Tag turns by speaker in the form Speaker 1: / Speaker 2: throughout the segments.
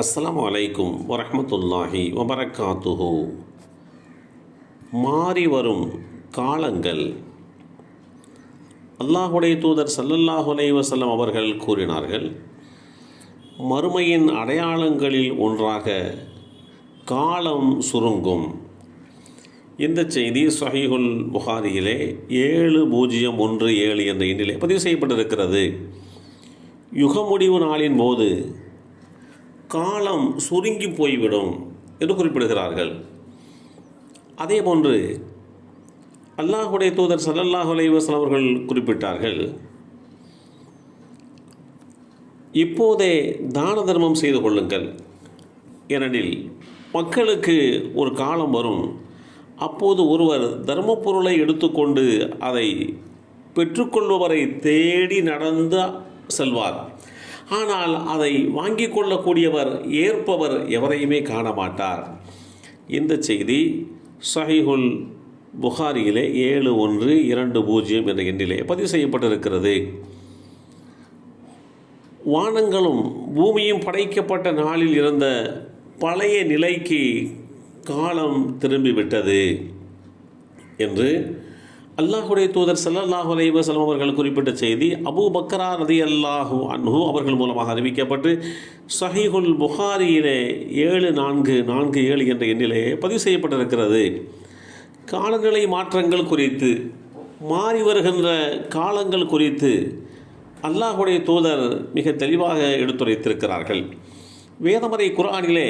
Speaker 1: அஸ்லாம் வலைக்கும் வரமத்துல்லாஹி வபரகாத்துஹு. மாறி வரும் காலங்கள். அல்லாஹுடைய தூதர் சல்லல்லாஹு அலைவசல்லம் அவர்கள் கூறினார்கள் மறுமையின் அடையாளங்களில் ஒன்றாக காலம் சுருங்கும். இந்த செய்தி சஹீஹுல் புகாரியிலே ஏழு பூஜ்ஜியம் ஒன்று ஏழு என்ற எண்ணிலே பதிவு செய்யப்பட்டிருக்கிறது. யுக முடிவு நாளின் போது காலம் சுருங்கி போய்விடும் என்று குறிப்பிடுகிறார்கள். அதே போன்று அல்லாஹுடைய தூதர் சல்லல்லாஹு அலைவாசல் அவர்கள் குறிப்பிட்டார்கள் இப்போதே தான தர்மம் செய்து கொள்ளுங்கள். ஏனெனில் மக்களுக்கு ஒரு காலம் வரும். அப்போது ஒருவர் தர்ம பொருளை எடுத்துக்கொண்டு அதை பெற்றுக்கொள்பவரை தேடி நடந்து செல்வார். ஆனால் அதை வாங்கி கொள்ளக்கூடியவர் ஏற்பவர் எவரையுமே காண மாட்டார் இந்த செய்தி சஹிஹுல் புகாரியிலே ஏழு ஒன்று இரண்டு பூஜ்ஜியம் என்ற எண்ணிலே பதிவு செய்யப்பட்டிருக்கிறது. வானங்களும் பூமியும் படைக்கப்பட்ட நாளில் இருந்த பழைய நிலைக்கு காலம் திரும்பிவிட்டது என்று அல்லாஹுடைய தூதர் ஸல்லல்லாஹு அலைவசலம் அவர்கள் குறிப்பிட்ட செய்தி அபு பக்ரா ரதி அல்லாஹு அன்ஹு அவர்கள் மூலமாக அறிவிக்கப்பட்டு சஹீஹுல் புகாரியிலே ஏழு நான்கு நான்கு ஏழு என்ற எண்ணிலே பதிவு செய்யப்பட்டிருக்கிறது. காலநிலை மாற்றங்கள் குறித்து மாறி வருகின்ற காலங்கள் குறித்து அல்லாஹுடைய தூதர் மிக தெளிவாக எடுத்துரைத்திருக்கிறார்கள். வேதமறை குர்ஆனிலே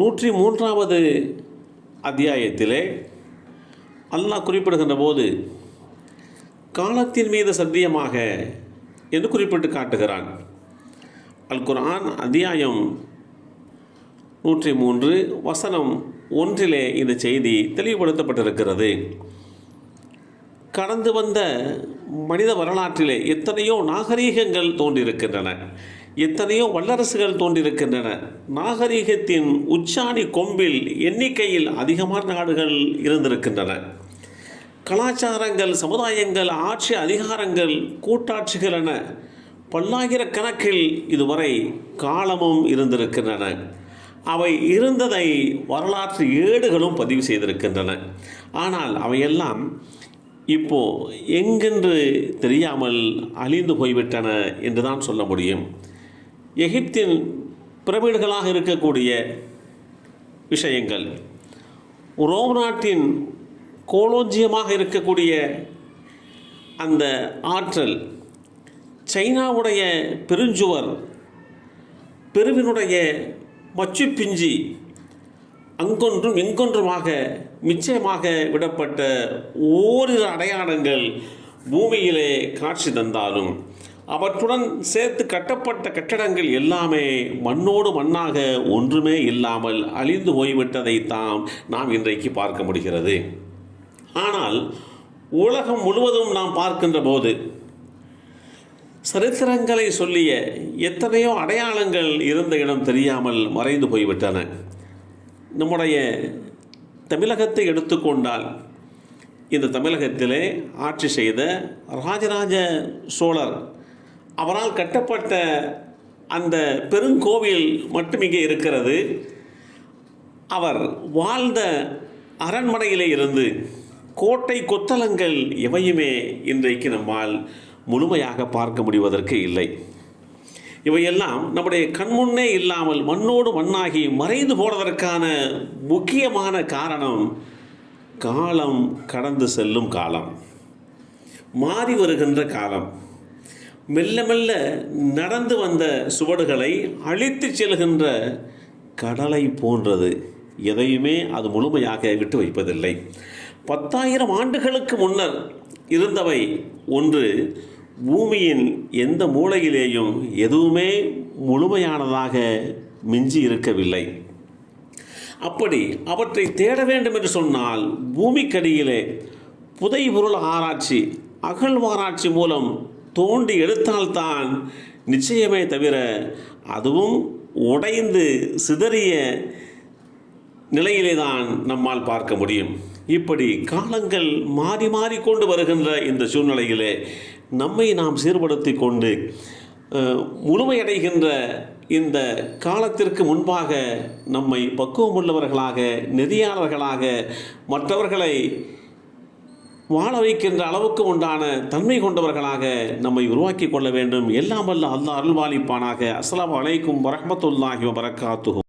Speaker 1: நூற்றி மூன்றாவது அத்தியாயத்திலே அல்லாஹ் குறிப்பிடுகின்ற போது காலத்தின் மீது சத்தியமாக என்று குறிப்பிட்டு காட்டுகிறான். அல் குர்ஆன் அத்தியாயம் நூற்றி மூன்று வசனம் ஒன்றிலே இந்த செய்தி தெளிவுபடுத்தப்பட்டிருக்கிறது. கடந்து வந்த மனித வரலாற்றிலே எத்தனையோ நாகரீகங்கள் தோன்றியிருக்கின்றன எத்தனையோ வல்லரசுகள் தோன்றியிருக்கின்றன நாகரீகத்தின் உச்சாணி கொம்பில் எண்ணிக்கையில் அதிகமான நாடுகள் இருந்திருக்கின்றன. கலாச்சாரங்கள் சமுதாயங்கள் ஆட்சி அதிகாரங்கள் கூட்டாட்சிகள் என பல்லாயிரக்கணக்கில் இதுவரை காலமும் இருந்திருக்கின்றன. அவை இருந்ததை வரலாற்று ஏடுகளும் பதிவு செய்திருக்கின்றன. ஆனால் அவையெல்லாம் இப்போ எங்கென்று தெரியாமல் அழிந்து போய்விட்டன என்று தான் சொல்ல முடியும். எகிப்தின் பிரமிடுகளாக இருக்கக்கூடிய விஷயங்கள் ரோம் நாட்டின் கோலோஞ்சியமாக இருக்கக்கூடிய அந்த ஆற்றல் சைனாவுடைய பெருஞ்சுவர் பெருவினுடைய மச்சு பிஞ்சி அங்கொன்றும் எங்கொன்றுமாக நிச்சயமாக விடப்பட்ட ஓரிரு அடையாளங்கள் பூமியிலே காட்சி தந்தாலும் அவற்றுடன் சேர்த்து கட்டப்பட்ட கட்டடங்கள் எல்லாமே மண்ணோடு மண்ணாக ஒன்றுமே இல்லாமல் அழிந்து போய்விட்டதை தாம் நாம் இன்றைக்கு பார்க்க முடிகிறது. ஆனால் உலகம் முழுவதும் நாம் பார்க்கின்ற போது சரித்திரங்களை சொல்லிய எத்தனையோ அடையாளங்கள் இருந்த இடம் தெரியாமல் மறைந்து போய்விட்டன. நம்முடைய தமிழகத்தை எடுத்துக்கொண்டால் இந்த தமிழகத்திலே ஆட்சி செய்த ராஜராஜ சோழர் அவரால் கட்டப்பட்ட அந்த பெருங்கோவில் மட்டும் இங்கே இருக்கிறது. அவர் வாழ்ந்த அரண்மனையிலே இருந்து கோட்டை கொத்தலங்கள் எவையுமே இன்றைக்கு நம்மால் முழுமையாக பார்க்க முடிவதற்கு இல்லை. இவையெல்லாம் நம்முடைய கண்முன்னே இல்லாமல் மண்ணோடு மண்ணாகி மறைந்து போனதற்கான முக்கியமான காரணம் காலம் கடந்து செல்லும் காலம். மாறி வருகின்ற காலம். மெல்ல மெல்ல நடந்து வந்த சுவடுகளை அழித்து செல்கின்ற கடலை போன்றது. எதையுமே அது முழுமையாக விட்டு வைப்பதில்லை. பத்தாயிரம் ஆண்டுகளுக்கு முன்னர் இருந்தவை ஒன்று பூமியின் எந்த மூலையிலேயும் எதுவுமே முழுமையானதாக மிஞ்சி இருக்கவில்லை. அப்படி அவற்றை தேட வேண்டும் என்று சொன்னால் பூமிக்கடியிலே புதை பொருள் ஆராய்ச்சி அகழ்வாராய்ச்சி மூலம் தோண்டி எடுத்தால்தான் நிச்சயமே தவிர அதுவும் உடைந்து சிதறிய நிலையிலே தான் நம்மால் பார்க்க முடியும். இப்படி காலங்கள் மாறி மாறி கொண்டு வருகின்ற இந்த சூழ்நிலையிலே நம்மை நாம் சீர்படுத்தி கொண்டு முழுமையடைகின்ற இந்த காலத்திற்கு முன்பாக நம்மை பக்குவமுள்ளவர்களாக நெறியாளர்களாக மற்றவர்களை வாழ வைக்கின்ற அளவுக்கு உண்டான தன்மை கொண்டவர்களாக நம்மை உருவாக்கி கொள்ள வேண்டும். எல்லாம் வல்ல அல்லாஹ் அருள்வாளிப்பானாக. அஸ்லாம் வலைக்கும் வரமத்துல்லாஹி வபரகாத்துஹு.